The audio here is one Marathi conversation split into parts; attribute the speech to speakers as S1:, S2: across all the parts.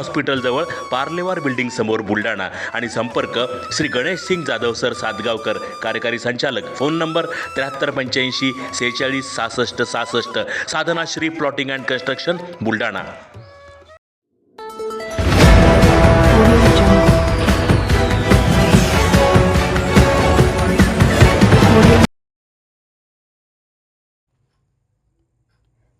S1: हॉस्पिटलजवळ पार्लेवार बिल्डिंग समोर बुलढाणा. आणि संपर्क श्री गणेश सिंग जाधव सर सातगावकर कार्यकारी संचालक. फोन नंबर त्र्याहत्तर पंच्याऐंशी सेहेचाळीस सहासष्ट सहासष्ट. Sadhana Shri plotting and construction Buldhana.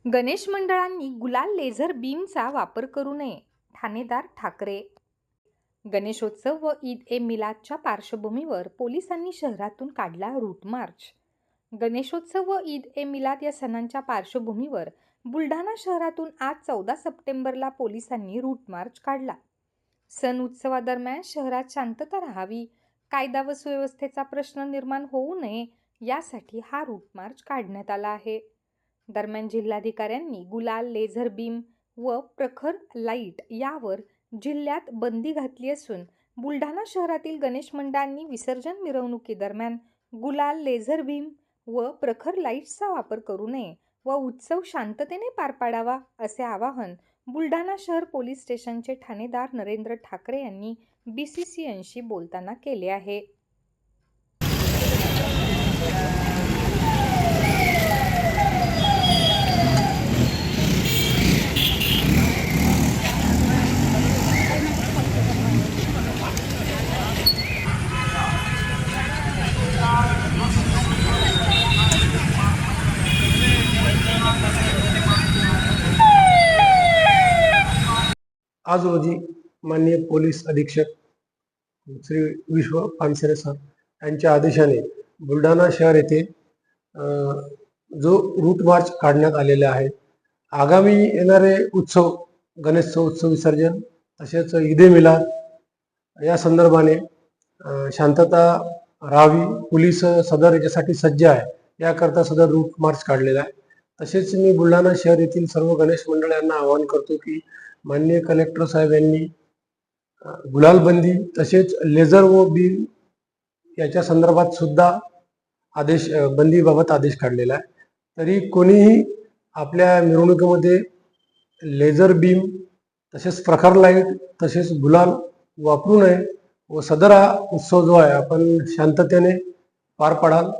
S2: Ganesh मंडळांनी गुलाल लेझर बीमचा वापर करू नये. ठाणेदार ठाकरे. गणेशोत्सव व ईद ए मिलादच्या पार्श्वभूमीवर पोलिसांनी शहरातून काढला रूट मार्च. गणेशोत्सव व ईद ए मिलाद या सणांच्या पार्श्वभूमीवर बुलढाणा शहरातून आज चौदा सप्टेंबरला पोलिसांनी रूट मार्च काढला. सण उत्सवादरम्यान शहरात शांतता राहावी कायदा व सुव्यवस्थेचा प्रश्न निर्माण होऊ नये यासाठी हा रूट मार्च काढण्यात आला आहे. दरम्यान जिल्हाधिकाऱ्यांनी गुलाल लेझर बीम व प्रखर लाइट यावर जिल्ह्यात बंदी घातली असून बुलढाणा शहरातील गणेश मंडळांनी विसर्जन मिरवणुकीदरम्यान गुलाल लेझर भीम व प्रखर लाईट्सचा वापर करू नये व उत्सव शांततेने पार पाडावा असे आवाहन बुलढाणा शहर पोलीस स्टेशनचे ठाणेदार नरेंद्र ठाकरे यांनी बी सी सी एनशी बोलताना केले आहे.
S3: आज रोजी माननीय पोलीस अधीक्षक श्री विश्व पानसरे सर यांच्या आदेशाने बुलढाणा शहर येथे जो रूट मार्च काढण्यात आलेला आहे आगामी येणारे उत्सव गणेशोत्सव उत्सव विसर्जन तसेच ईदे मिलाद या संदर्भाने शांतता राहावी पोलीस सदर याच्यासाठी सज्ज आहे याकरता सदर रूट मार्च काढलेला आहे. तसेच मी बुलढाणा शहर येथील सर्व गणेश मंडळ यांना आवाहन करतो की माननीय कलेक्टर साहेब यांनी गुलालबंदी तसेच लेझर व बीम याच्या संदर्भात सुद्धा आदेश बंदीबाबत आदेश काढलेला आहे. तरी कोणीही आपल्या मिरवणुकीमध्ये लेझर बीम तसेच प्रखर लाइट तसेच गुलाल वापरू नये व सदर हा उत्सव जो आहे आपण शांततेने पार पाडाल.